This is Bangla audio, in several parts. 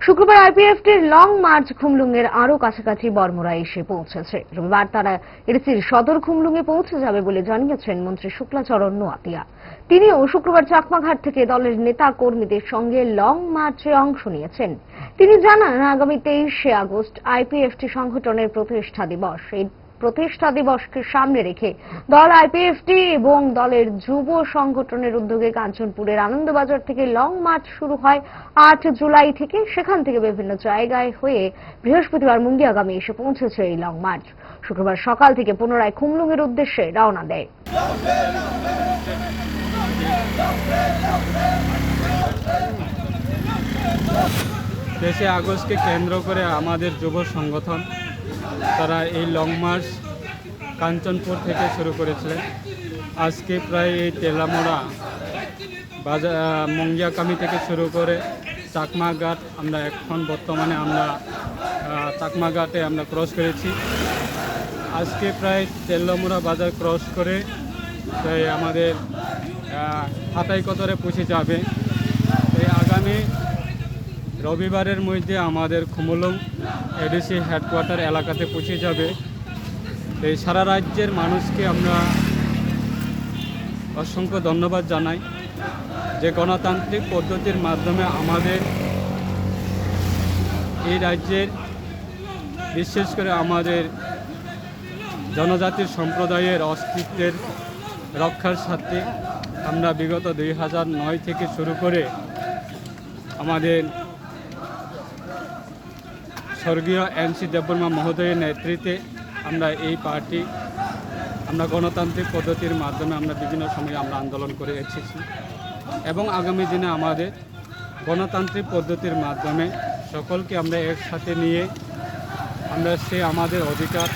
শুক্রবার আইপিএফটির লং মার্চ খুমলুঙ্গের আরও কাছাকাছি বর্মরা এসে পৌঁছেছে। রবিবার তারা এডিসির সদর খুমলুঙ্গে পৌঁছে যাবে বলে জানিয়েছেন মন্ত্রী শুক্লাচরণ নোয়াতিয়া। তিনিও শুক্রবার চাকমাঘাট থেকে দলের নেতা কর্মীদের সঙ্গে লং মার্চে অংশ নিয়েছেন। তিনি জানান, আগামী তেইশে আগস্ট আইপিএফটি সংগঠনের প্রতিষ্ঠা দিবস। এই প্রতিষ্ঠা দিবসকে সামনে রেখে দল আইপিএফটি এবং দলের যুব সংগঠনের উদ্যোগে কাঞ্চনপুরের আনন্দবাজার থেকে লং মার্চ শুরু হয় আট জুলাই থেকে। সেখান থেকে বিভিন্ন জায়গায় হয়ে বৃহস্পতিবার মুঙ্গিয়াগামী এসে পৌঁছেছে এই লং মার্চ। শুক্রবার সকাল থেকে পুনরায় খুমলুঙের উদ্দেশ্যে রওনা দেয়। তেইশে আগস্টকে কেন্দ্র করে আমাদের যুব সংগঠন তারা এই লং মার্চ কাঞ্চনপুর থেকে শুরু করেছিলেন আজকে প্রায় এই তেলামোড়া বাজার মঙ্গিয়াকামি থেকে শুরু করে চাকমাঘাট আমরা এখন বর্তমানে আমরা চাকমাঘাটে আমরা ক্রস করেছি। আজকে প্রায় তেলামোড়া বাজার ক্রস করে প্রায় আমাদের আহ, হাতাই কতরে পৌঁছে যাবে। এই আগামী রবিবারের মধ্যে আমাদের খুমুলং এডিসি হেডকোয়ার্টার এলাকাতে পৌঁছে যাবে। এই সারা রাজ্যের মানুষকে আমরা অসংখ্য ধন্যবাদ জানাই। যে গণতান্ত্রিক পদ্ধতির মাধ্যমে আমাদের এই রাজ্যের, বিশেষ করে আমাদের জনজাতির সম্প্রদায়ের অস্তিত্বের রক্ষার সাথে আমরা বিগত দুই হাজার নয় থেকে শুরু করে আমাদের স্বর্গীয় এনসি দেববর্মা মহোদয়ের নেতৃত্বে আমরা এই পার্টি, আমরা গণতান্ত্রিক পদ্ধতির মাধ্যমে আমরা বিভিন্ন সময়ে আমরা আন্দোলন করে এসেছি। এবং আগামী দিনে আমাদের গণতান্ত্রিক পদ্ধতির মাধ্যমে সকলকে আমরা একসাথে নিয়ে আমরা সে আমাদের অধিকার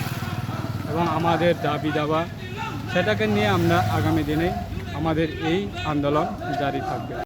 এবং আমাদের দাবি দাবা সেটাকে নিয়ে আমরা আগামী দিনে আমাদের এই আন্দোলন জারি থাকবে।